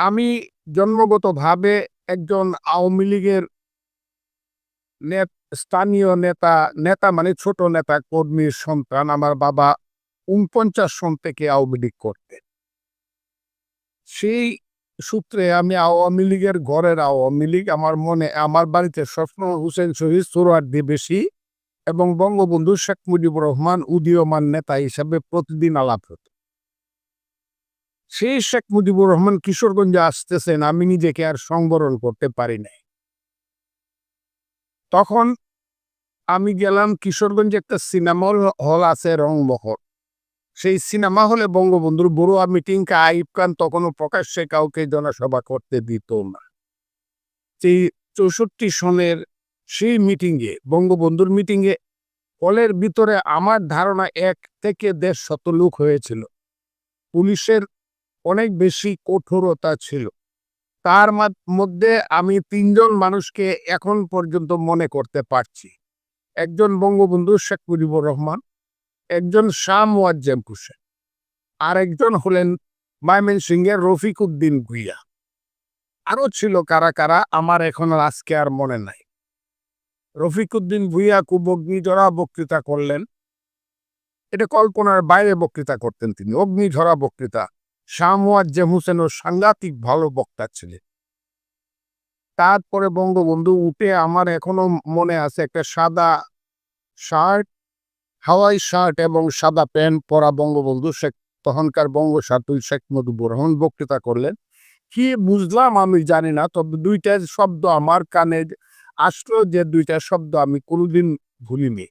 আমি জন্মগতভাবে একজন আওয়ামী লীগের স্থানীয় নেতা নেতা মানে ছোট নেতা, কর্মীর সন্তান আমার বাবা উনপঞ্চাশ সন থেকে আওয়ামী লীগ করতেন। সেই সূত্রে আমি আওয়ামী লীগের ঘরের আওয়ামী লীগ, আমার মনে, আমার বাড়িতে স্বপ্ন হুসেন শহীদ সোহরার্দি বেশি এবং বঙ্গবন্ধু শেখ মুজিবুর রহমান উদীয়মান নেতা হিসাবে প্রতিদিন আলাপ হতো। সেই শেখ মুজিবুর রহমান কিশোরগঞ্জে আসতেছেন, আমি নিজেকে আর সংবরণ করতে পারি নাই। তখন আমি গেলাম কিশোরগঞ্জে একটা সিনেমা হল আছে রংমহল। সেই সিনেমা হলে বঙ্গবন্ধুর বড়ুয়া মিটিং কা আইব খান তখনও প্রকাশ্যে কাউকে জনসভা করতে দিত না। সেই চৌষট্টি সনের সেই মিটিংয়ে, বঙ্গবন্ধুর মিটিংয়ে, হলের ভিতরে আমার ধারণা এক থেকে দেড় শত লোক হয়েছিল। পুলিশের অনেক বেশি কঠোরতা ছিল। তার মধ্যে আমি তিনজন মানুষকে এখন পর্যন্ত মনে করতে পারছি। একজন বঙ্গবন্ধু শেখ মুজিবুর রহমান, একজন শাহ মুয়াজ্জেম হোসেন আর একজন হলেন ময়মনসিংহের রফিক উদ্দিন ভুইয়া। আরও ছিল কারা কারা, আমার এখন আজকে আর মনে নাই। রফিক উদ্দিন ভুইয়া খুব অগ্নিঝরা বক্তৃতা করলেন। এটা কল্পনার বাইরে বক্তৃতা করতেন তিনি, অগ্নিঝরা বক্তৃতা শাহ মুয়াজ্জেম হোসেনও সাংঘাতিক ভালো বক্তা ছিলেন। তারপরে বঙ্গবন্ধু উঠে আমার এখনও মনে আছে একটা সাদা শার্ট, হাওয়াই শার্ট এবং সাদা প্যান্ট পরা বঙ্গবন্ধু শেখ, তখনকার বঙ্গ বঙ্গসাতুল শেখ মুজিবুর রহমান বক্তৃতা করলেন। কি বুঝলাম আমি জানি না, তবে দুইটা শব্দ আমার কানে আসলো যে দুইটা শব্দ আমি কোনোদিন ভুলিনি।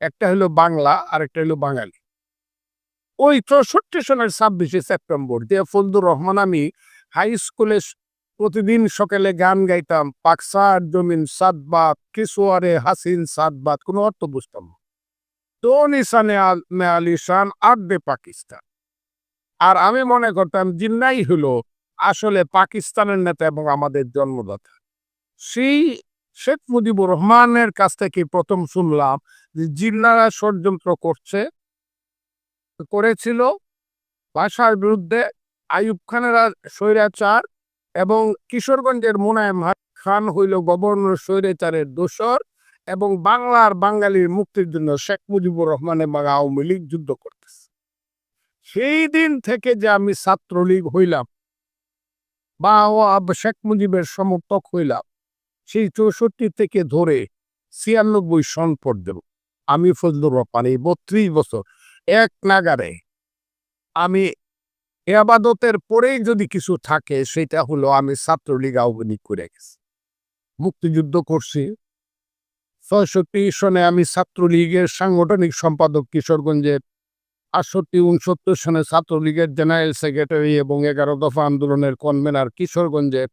একটা হলো বাংলা আর একটা হলো বাঙালি। ওই চৌষট্টি সনের ছাব্বিশে সেপ্টেম্বর যে ফজলুর রহমান আমি হাই স্কুলে প্রতিদিন সকালে গান গাইতাম পাকসার জমিন সাদবাদ কিশোয়ারে হাসিন সাদবাদ কোনো অর্থ বুঝতাম আলিশান আর্দে পাকিস্তান। আর আমি মনে করতাম জিন্নাই হলো আসলে পাকিস্তানের নেতা এবং আমাদের জন্মদাতা। সেই শেখ মুজিবুর রহমানের কাছ থেকে প্রথম শুনলাম যে জিন্নারা ষড়যন্ত্র করছে করেছিল ভাষার বিরুদ্ধে আইয়ুব খানেরা স্বৈরাচার এবং কিশোরগঞ্জের মোনায়েম খান হইল গভর্নর স্বৈরাচারের দোসর এবং বাংলার বাঙালির মুক্তির জন্য শেখ মুজিবুর রহমান এবং আওয়ামী লীগ যুদ্ধ করতেছে। সেই দিন থেকে যে আমি ছাত্রলীগ হইলাম বা শেখ মুজিবের সমর্থক হইলাম, সেই চৌষট্টি থেকে ধরে ছিয়ানব্বই সন পর্যন্ত আমি ফজলুর রহমান এই বত্রিশ বছর এক নাগারে আমি এ আবাদতের পরেই যদি কিছু থাকে, সেটা হলো আমি ছাত্রলীগ লীগ করে গেছি। মুক্তিযুদ্ধ করছি। ছয়ষট্টি সনে আমি ছাত্রলীগের সাংগঠনিক সম্পাদক কিশোরগঞ্জের আটষট্টি উনসত্তর সনে ছাত্রলীগের জেনারেল সেক্রেটারি এবং এগারো দফা আন্দোলনের কনভেনার কিশোরগঞ্জের।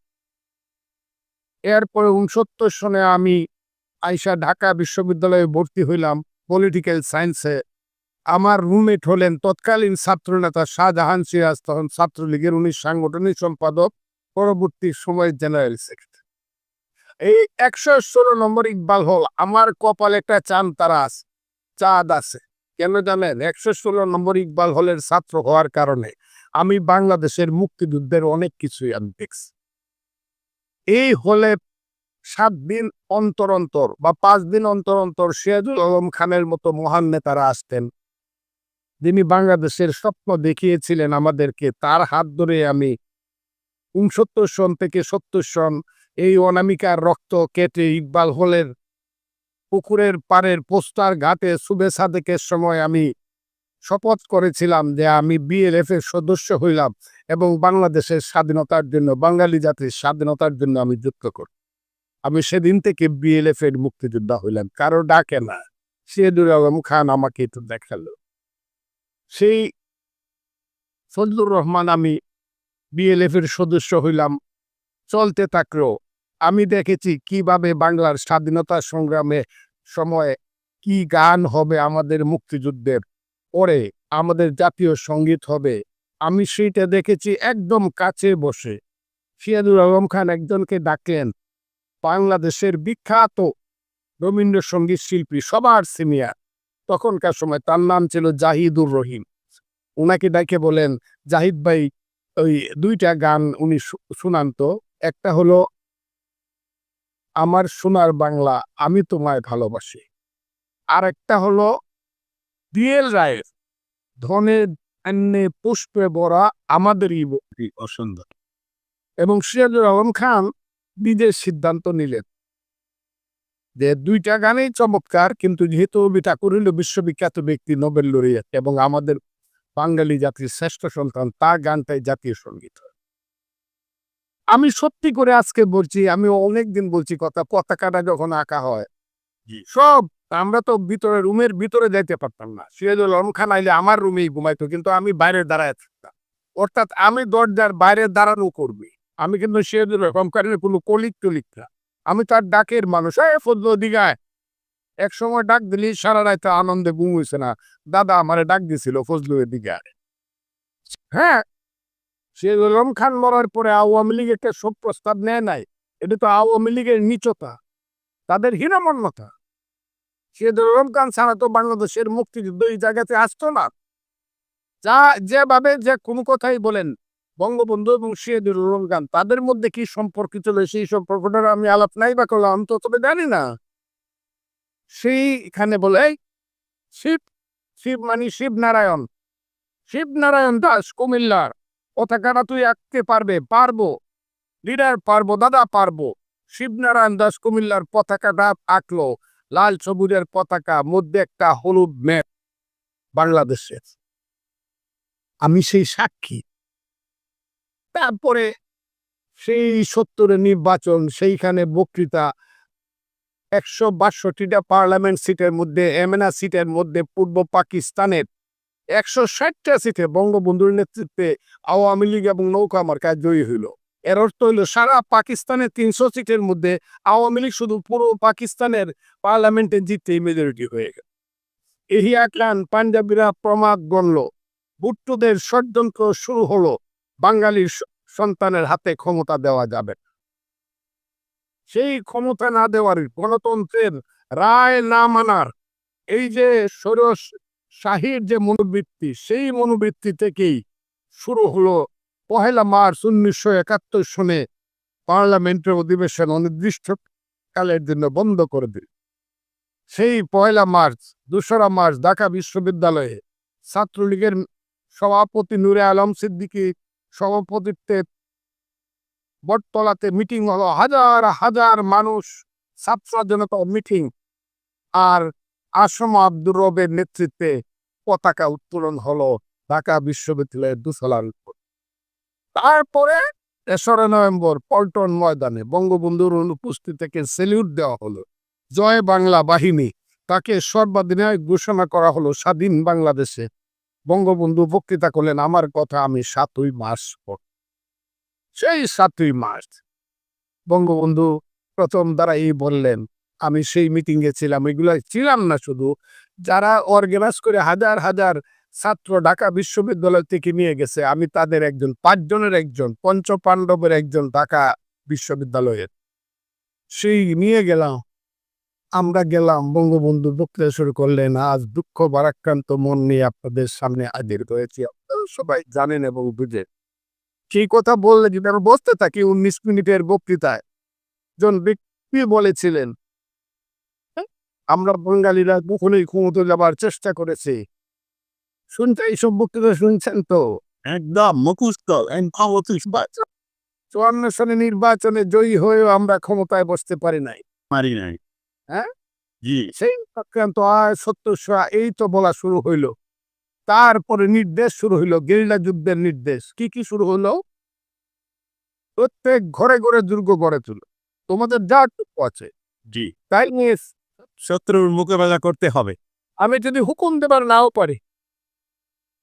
এরপরে উনসত্তর সনে আমি আইসা ঢাকা বিশ্ববিদ্যালয়ে ভর্তি হইলাম। পলিটিক্যাল সায়েন্সে আমার রুমমেট হলেন তৎকালীন ছাত্রনেতা শাহজাহান সিরাজ তখন ছাত্রলীগের উনি সাংগঠনিক সম্পাদক, পরবর্তী সময় জেনারেল সেক্রেটারি এই একশো ষোলো নম্বর ইকবাল হল, আমার কপালে একটা চান তারা আছে, চাঁদ আছে। কেন জানেন? একশো ষোলো নম্বর ইকবাল হলের ছাত্র হওয়ার কারণে আমি বাংলাদেশের মুক্তিযুদ্ধের অনেক কিছুই আমি দেখছি। এই হলে সাত দিন অন্তর অন্তর বা পাঁচ দিন অন্তর অন্তর সিরাজুল আলম খানের মতো মহান নেতারা আসতেন যিনি বাংলাদেশের স্বপ্ন দেখিয়েছিলেন আমাদেরকে, তার হাত ধরে আমি উনসত্তর সন থেকে সত্তর সন এই অনামিকার রক্ত কেটে ইকবাল হলের পুকুরের পাড়ের পোস্টার ঘাটে শুভে সাদেকের সময় আমি শপথ করেছিলাম যে আমি বিএলএফ এর সদস্য হইলাম এবং বাংলাদেশের স্বাধীনতার জন্য, বাঙালি জাতির স্বাধীনতার জন্য আমি যুক্ত করি। আমি সেদিন থেকে বিএলএফ এর মুক্তিযোদ্ধা হইলাম। কারও ডাকে না। সিয়াদুর আলম খান আমাকে একটু দেখাল। সেই ফজলুর রহমান আমি বিএলএফ এর সদস্য হইলাম। চলতে থাকল আমি দেখেছি কীভাবে বাংলার স্বাধীনতা সংগ্রামে সময় কি গান হবে আমাদের মুক্তিযুদ্ধের পরে আমাদের জাতীয় সংগীত হবে। আমি সেইটা দেখেছি একদম কাছে বসে। সিয়াদুর আলম খান একজনকে ডাকলেন, বাংলাদেশের বিখ্যাত রবীন্দ্রসঙ্গীত শিল্পী সবার সিনিয়র। তখনকার সময় তার নাম ছিল জাহিদুর রহিম। ওনাকে ডাকে বলেন, জাহিদ ভাই, ওই দুইটা গান উনি শু- শুনান তো। একটা হলো, আমার সোনার বাংলা, আমি তোমায় ভালোবাসি। আর একটা হলো ডিএল রায়ের, ধনে ধান্যে পুষ্পে ভরা আমাদেরই অসুন্দর। এবং সিরাজুল আলম খান নিজের সিদ্ধান্ত নিলেন। যে দুইটা গানেই চমৎকার। কিন্তু যেহেতু রবি ঠাকুর হইল বিশ্ববিখ্যাত ব্যক্তি নোবেল লরিয়েট এবং আমাদের বাঙালি জাতির শ্রেষ্ঠ সন্তান তার গানটাই জাতীয় সংগীত। আমি সত্যি করে আজকে বলছি আমি অনেক দিন বলছি কথা পতাকাটা যখন আঁকা হয় সব আমরা তো ভিতরে রুমের ভিতরে যাইতে পারতাম না। সিরাজুল আলম খান আইলে আমার রুমেই ঘুমাইতো কিন্তু আমি বাইরে দাঁড়ায় থাকতাম। অর্থাৎ আমি দরজার বাইরে দাঁড়ানো করবি আমি কিন্তু সিরাজুল আলম খানের কোনো কলিক টলিক না। আমি তার ডাকের মানুষ। এ ফজল দিঘায় এক সময় ডাক দিলি, সারা রাতে আনন্দে ঘুম হইছে না। দাদা আমারে ডাক দিছিল ফজলুয়ের দিঘায় হ্যাঁ সে আলম খান মরার পরে আওয়ামী লীগ একটা শোক প্রস্তাব নেয় নাই। এটা তো আওয়ামী লীগের নিচতা, তাদের হীনমন্যতা। সে আলম খান ছাড়া তো বাংলাদেশের মুক্তিযুদ্ধ এই জায়গাতে আসতো না। যা, যেভাবে যে কোনো কথাই বলেন বঙ্গবন্ধু এবং আলম খান, তাদের মধ্যে কি সম্পর্ক ছিল সেই সম্পর্কটার আমি আলাপ নাই বা করলাম তো তবে জানি না। সেইখানে বলে শিব শিব মানে শিব নারায়ণ। শিব নারায়ণ দাস কুমিল্লার। পতাকাটা তুই আঁকতে পারবে, পারব। লিডার পারব, দাদা পারব। শিবনারায়ণ দাস কুমিল্লার পতাকাটা আঁকলো, লাল সবুজের পতাকা, মধ্যে একটা হলুদ ম্যাপ বাংলাদেশের। আমি সেই সাক্ষী। তারপরে সেই সত্তরের নির্বাচন, সেইখানে বক্তৃতা। একশো বাষট্টিটা পার্লামেন্ট সিটের মধ্যে এমএনা সিটের মধ্যে, পূর্ব পাকিস্তানের একশো ষাটটা সিটে বঙ্গবন্ধুর নেতৃত্বে আওয়ামী লীগ এবং নৌকা মার্কায় জয়ী হইল। এর অর্থ হইল সারা পাকিস্তানের তিনশো সিটের মধ্যে আওয়ামী লীগ শুধু পুরো পাকিস্তানের পার্লামেন্টে জিততেই মেজরিটি হয়ে গেল। এহি আকলান পাঞ্জাবিরা প্রমাদ গণল ভুট্টোদের ষড়যন্ত্র শুরু হলো। বাঙালির সন্তানের হাতে ক্ষমতা দেওয়া যাবে। সেই ক্ষমতা না দেওয়ার গণতন্ত্রের রায় না মানার এই যে সরস শাহীর যে মনোবৃত্তি, সেই মনোবৃত্তি থেকেই শুরু হলো পহেলা মার্চ উনিশশো একাত্তর সনে পার্লামেন্টের অধিবেশন অনির্দিষ্ট কালের জন্য বন্ধ করে দিল সেই পয়লা মার্চ, দোসরা মার্চ ঢাকা বিশ্ববিদ্যালয়ে ছাত্রলীগের সভাপতি নুরে আলম সিদ্দিকী সভাপতিত্বে বটতলাতে মিটিং হলো। হাজার হাজার মানুষ ছাত্র জনতা মিটিং আর আসম আব্দুর রবের নেতৃত্বে পতাকা উত্তোলন হলো ঢাকা বিশ্ববিদ্যালয়ের উপর। তারপরে তেসরা নভেম্বর পল্টন ময়দানে বঙ্গবন্ধুর অনুপস্থিতিকে সেলিউট দেওয়া হলো। জয় বাংলা বাহিনী, তাকে সর্বাধিনায়ক ঘোষণা করা হলো স্বাধীন বাংলাদেশে। বঙ্গবন্ধু বক্তৃতা করলেন, আমার কথা আমি সাতই মাস সেই সাতই মাস বঙ্গবন্ধু প্রথম দ্বারা এই বললেন, আমি সেই মিটিংয়ে ছিলাম, এগুলো ছিলাম না শুধু। যারা অর্গানাইজ করে হাজার হাজার ছাত্র ঢাকা বিশ্ববিদ্যালয় থেকে নিয়ে গেছে, আমি তাদের একজন, পাঁচজনের একজন পঞ্চ পাণ্ডবের একজন ঢাকা বিশ্ববিদ্যালয়ের। সেই নিয়ে গেলাম। আমরা গেলাম বঙ্গবন্ধু বক্তৃতা শুরু করলেন আজ দুঃখ বারাক্রান্ত মন নিয়ে আপনাদের সামনে হাজির হয়েছি। আপনারা সবাই জানেন এবং বুঝেন। সেই কথা বললে যদি আমরা বসতে থাকি উনিশ মিনিটের বক্তৃতায় জন ব্যক্তি বলেছিলেন "হ্যাঁ, আমরা বাঙালিরা কখনোই ক্ষমতা যাবার চেষ্টা করেছি। শুনতে এইসব বক্তৃতা শুনছেন তো? একদম মুখস্থ নির্বাচন চুয়ান্ন সালে নির্বাচনে জয়ী হয়েও আমরা ক্ষমতায় বসতে পারি নাই। মারি নাই। হ্যাঁ? জি। সেই আক্রান্ত আয় সত্তর এই তো বলা শুরু হইল। তারপরে নির্দেশ শুরু হইল গেরিলা যুদ্ধের নির্দেশ। কি কি শুরু হলো প্রত্যেক ঘরে ঘরে দুর্গ গড়ে তুলো। তোমাদের যা টুকু আছে। জি। তাই নিয়ে শত্রুর মোকাবেলা করতে হবে। আমি যদি হুকুম দেবার নাও পারি।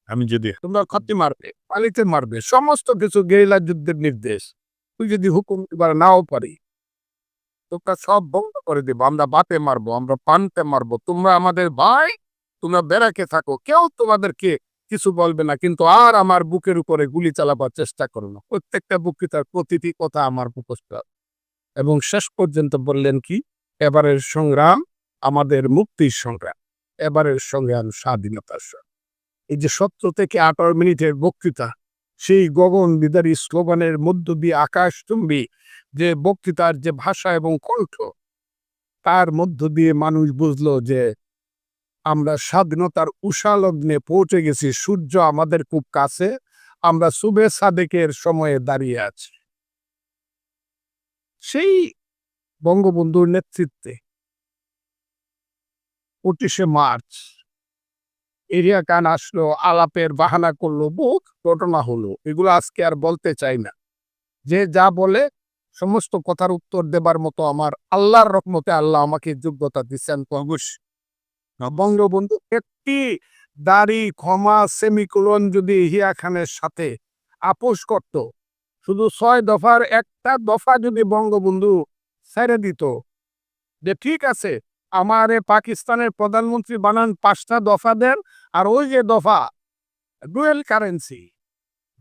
আমি যদি তোমরা খতি মারবে পালিতে মারবে সমস্ত কিছু গেরিলা যুদ্ধের নির্দেশ। তুই যদি হুকুম দিবার নাও পারি তোমরা সব বন্ধ করে দেবো, আমরা বাতে মারবো, আমরা পানতে মারবো। তোমরা আমাদের ভাই, তোমরা বেড়াকে থাকো। কেউ তোমাদেরকে কিছু বলবে না, কিন্তু আর আমার বুকের উপরে গুলি চালাবার চেষ্টা করো না। প্রত্যেকটা বক্তৃতার প্রতিটি কথা আমার মুখস্থ। এবং শেষ পর্যন্ত বললেন কি, এবারের সংগ্রাম আমাদের মুক্তির সংগ্রাম, এবারের সংগ্রাম স্বাধীনতার সংগ্রাম। এই যে সতেরো থেকে আঠারো মিনিটের বক্তৃতা, সেই গগন বিদারী স্লোগানের মধ্য দিয়ে আকাশচুম্বী যে বক্তৃতার যে ভাষা এবং কণ্ঠ, তার মধ্য দিয়ে মানুষ বুঝলো যে আমরা স্বাধীনতার উষালগ্নে পৌঁছে গেছি, সূর্য আমাদের খুব কাছে, আমরা সুবে সাদেকের সময়ে দাঁড়িয়ে আছি। সেই বঙ্গবন্ধুর নেতৃত্বে পঁচিশে মার্চ এরিয়া কান আসলো, আলাপের বাহানা করল বহু ঘটনা হলো। এগুলো আজকে আর বলতে চাই না। যে যা বলে সমস্ত কথার উত্তর দেবার মতো আমার আল্লাহর রকমতে আল্লাহ আমাকে যোগ্যতা দিচ্ছেন অবশ্যই বঙ্গবন্ধু, একটি দাড়ি, ক্ষমা, সেমিকোলন যদি হিয়া খানের সাথে আপোষ করত, শুধু ছয় দফার একটা দফা যদি বঙ্গবন্ধু ছেড়ে দিত, যে ঠিক আছে, আমার পাকিস্তানের প্রধানমন্ত্রী বানান পাঁচটা দফা দেন, আর ওই যে দফা ডুয়েল কারেন্সি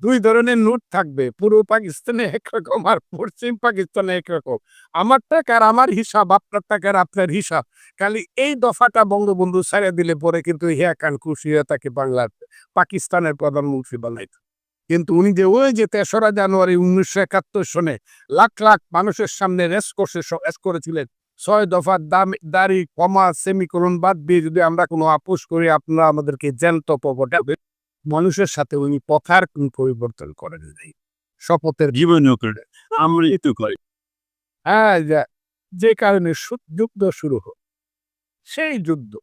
দুই ধরনের নোট থাকবে। পূর্ব পাকিস্তানে একরকম আর পশ্চিম পাকিস্তানে একরকম। আমার টাকার আমার হিসাব, আপনার টাকার আপনার হিসাব। খালি এই দফাটা বঙ্গবন্ধু ছেড়ে দিলে পরে কিন্তু হিয়া খুশি হয়ে তাকে বাংলার, পাকিস্তানের প্রধানমন্ত্রী বানাইত। কিন্তু উনি যে ওই যে তেসরা জানুয়ারি উনিশশো একাত্তর সনে লাখ লাখ মানুষের সামনে রেস করছে রেস করেছিলেন। ছয় দফার দাম, দাড়ি, কমা সেমিকরণ বাদ দিয়ে যদি আমরা কোনো আপোষ করি, আপনারা আমাদেরকে জ্যান্ত পবটাবে মানুষের সাথে উনি কোন পরিবর্তন করেন নাই। শপথের জীবনও করে তো করি। হ্যাঁ যে কারণে যুদ্ধ শুরু হল সেই যুদ্ধ।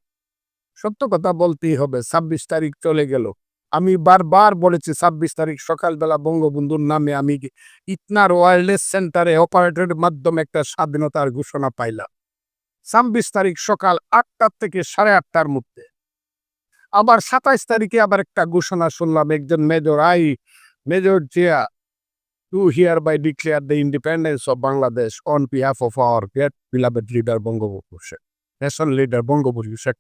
সত্য কথা বলতেই হবে ছাব্বিশ তারিখ চলে গেল। আমি বারবার বলেছি ছাব্বিশ তারিখ সকালবেলা বঙ্গবন্ধুর নামে আমি কি ইতনার ওয়্যারলেস সেন্টারে অপারেটরের মাধ্যমে একটা স্বাধীনতার ঘোষণা পাইলাম। ছাব্বিশ তারিখ সকাল আটটার থেকে সাড়ে আটটার মধ্যে। আবার সাতাইশ তারিখে আবার একটা ঘোষণা শুনলাম, একজন major, I, major Zia do hereby declare the independence of Bangladesh on behalf of our great beloved leader Bangabandhu Sheikh national leader Bangabandhu Sheikh.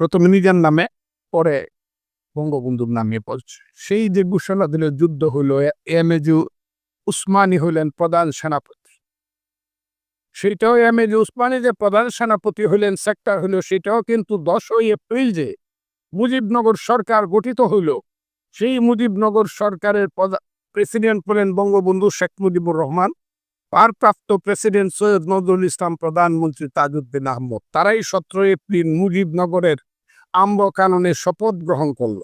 প্রথমে নিজের নামে, পরে বঙ্গবন্ধুর নামে বলছে সেই যে ঘোষণা দিল, যুদ্ধ হইল এম এজু উসমানী হইলেন প্রধান সেনাপতি সেটাও এম এজু উসমানী যে প্রধান সেনাপতি হইলেন, সেক্টর হইল, সেটাও কিন্তু দশই এপ্রিল যে মুজিবনগর সরকার গঠিত হইল। সেই মুজিবনগর সরকারের প্রেসিডেন্ট হলেন বঙ্গবন্ধু শেখ মুজিবুর রহমান। ভারপ্রাপ্ত প্রেসিডেন্ট সৈয়দ নজরুল ইসলাম, প্রধানমন্ত্রী তাজউদ্দিন আহমদ। তারাই সতেরো এপ্রিল মুজিবনগরের আম্ব কাননে শপথ গ্রহণ করল।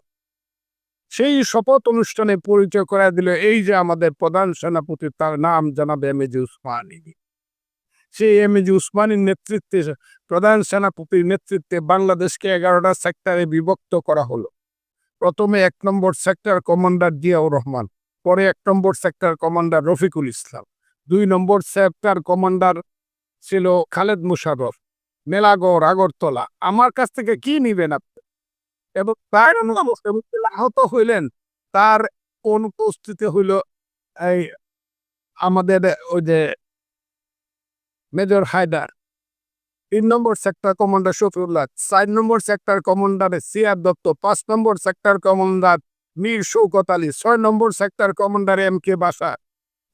সেই শপথ অনুষ্ঠানে পরিচয় করা দিল, এই যে আমাদের প্রধান সেনাপতি, তার নাম জানাবে এম এজি উসমানী। সেই এম এজি উসমানীর নেতৃত্বে প্রধান সেনাপতির নেতৃত্বে বাংলাদেশকে এগারোটা সেক্টরে বিভক্ত করা হলো। প্রথমে এক নম্বর সেক্টর কমান্ডার জিয়াউর রহমান, পরে এক নম্বর সেক্টর কমান্ডার রফিকুল ইসলাম, দুই নম্বর সেক্টর কমান্ডার ছিল খালেদ মুশাররফ, মেলাগড়, আগরতলা। আমার কাছ থেকে কি নিবেন আপনি? এবং তার আহত হইলেন, তার অনুপস্থিতি হইল এই আমাদের ওই যে মেজর হায়দার। তিন নম্বর সেক্টর কমান্ডার শফিউল্লাহ, চার নম্বর সেক্টর কমান্ডার সিআর দত্ত, পাঁচ নম্বর সেক্টর কমান্ডার মীর শৌকত আলী, ছয় নম্বর sector commander M K Basha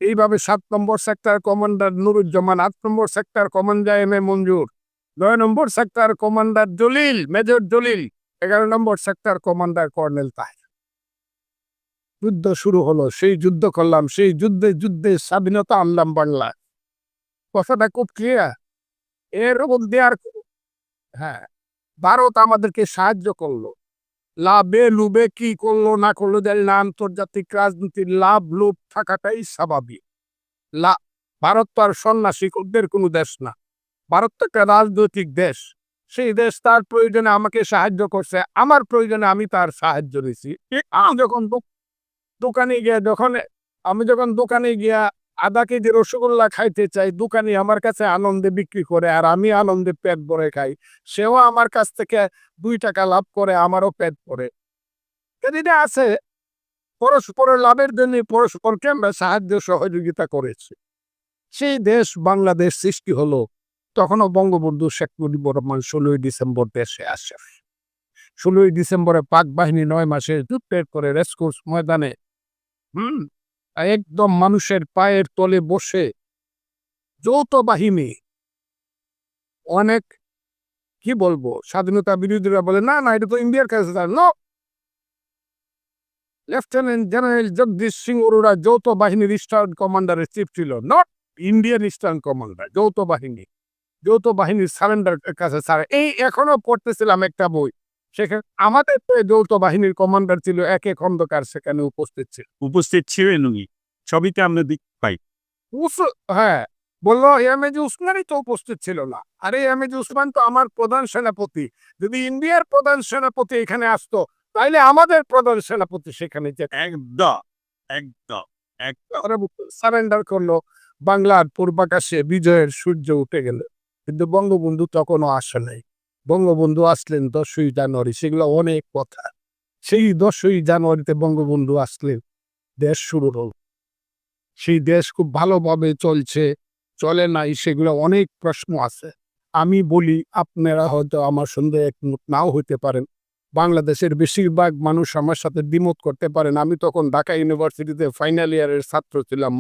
এইভাবে সাত নম্বর সেক্টর কমান্ডার নুরুজ্জামান, আট নম্বর sector commander M A Manzur. নয় নম্বর sector commander Jalil, major Jalil, এগারো নম্বর সেক্টর কমান্ডার কর্নেল তাহের। যুদ্ধ শুরু হলো, সেই যুদ্ধ করলাম, সেই যুদ্ধে যুদ্ধে স্বাধীনতা আনলাম বাংলা কথাটা খুব ক্লিয়ার এর মধ্যে আর হ্যাঁ ভারত আমাদেরকে সাহায্য করল। লাভে লুবে কি করল না করল জানি না, আন্তর্জাতিক রাজনীতির লাভ লোভ থাকাটাই স্বাভাবিক। লা, ভারত তো আর সন্ন্যাসী, ওদের কোনো দেশ না। ভারত তো একটা রাজনৈতিক দেশ। সেই দেশ তার প্রয়োজনে আমাকে সাহায্য করছে। আমার প্রয়োজনে আমি তার সাহায্য নিছি। আমি যখন দোকানে গিয়ে যখন, আমি যখন দোকানে গিয়া আধা কেজি রসগোল্লা খাইতে চাই, দোকানি আমার কাছে আনন্দে বিক্রি করে আর আমি আনন্দে পেট ভরে খাই। সেও আমার কাছ থেকে দুই টাকা লাভ করে, আমারও পেট ভরে। এদিকে আছে পরস্পরের লাভের জন্য পরস্পরকে আমরা সাহায্য সহযোগিতা করেছি। সেই দেশ বাংলাদেশ সৃষ্টি হলো তখনও বঙ্গবন্ধু শেখ মুজিবুর রহমান ষোলোই ডিসেম্বর দেশে আসে। ষোলোই ডিসেম্বরে পাক বাহিনী নয় মাসে যুদ্ধের করে রেসকোর্স ময়দানে, হুম একদম মানুষের পায়ের তলে বসে যৌথ বাহিনী। অনেক, কি বলব, স্বাধীনতা বিরোধীরা বলে, না না, এটা তো ইন্ডিয়ার কাছে লেফটেন্যান্ট জেনারেল জগদীশ সিং অরোরা যৌথ বাহিনীর ইস্টার্ন কমান্ডারের চিফ ছিল নট ইন্ডিয়ান ইস্টার্ন কমান্ডার যৌথ বাহিনী। যৌথ বাহিনীর সারেন্ডার কাছে, স্যার, এই এখনও পড়তেছিলাম একটা বই সেখানে আমাদের তো যৌথ বাহিনীর কমান্ডার ছিল একে খন্দকার সেখানে উপস্থিত ছিল। উপস্থিত ছিলেন উনি। ছবিতে আমরা দেখতে পাই। হ্যাঁ বলল এমএজি উসমানই তো উপস্থিত ছিল না। আরে এমএজি উসমান তো আমার প্রধান সেনাপতি। যদি ইন্ডিয়ার প্রধান সেনাপতি এখানে আসতো তাইলে আমাদের প্রধান সেনাপতি সেখানে যেত। একদম একদম একদম। সারেন্ডার করল। বাংলার পূর্বাকাশে বিজয়ের সূর্য উঠে গেল। কিন্তু বঙ্গবন্ধু তখনও আসে নাই। বঙ্গবন্ধু আসলেন দশই জানুয়ারি, সেগুলো অনেক কথা। সেই দশই জানুয়ারিতে বঙ্গবন্ধু আসলেন, দেশ শুরু হল। সেই দেশ খুব ভালোভাবে চলছে, চলে নাই সেগুলো অনেক প্রশ্ন আছে। আমি বলি, আপনারা হয়তো আমার সঙ্গে একমত নাও হইতে পারেন। বাংলাদেশের বেশিরভাগ মানুষ আমার সাথে দ্বিমত করতে পারেন। আমি তখন ঢাকা ইউনিভার্সিটিতে ফাইনাল ইয়ারের ছাত্র ছিলাম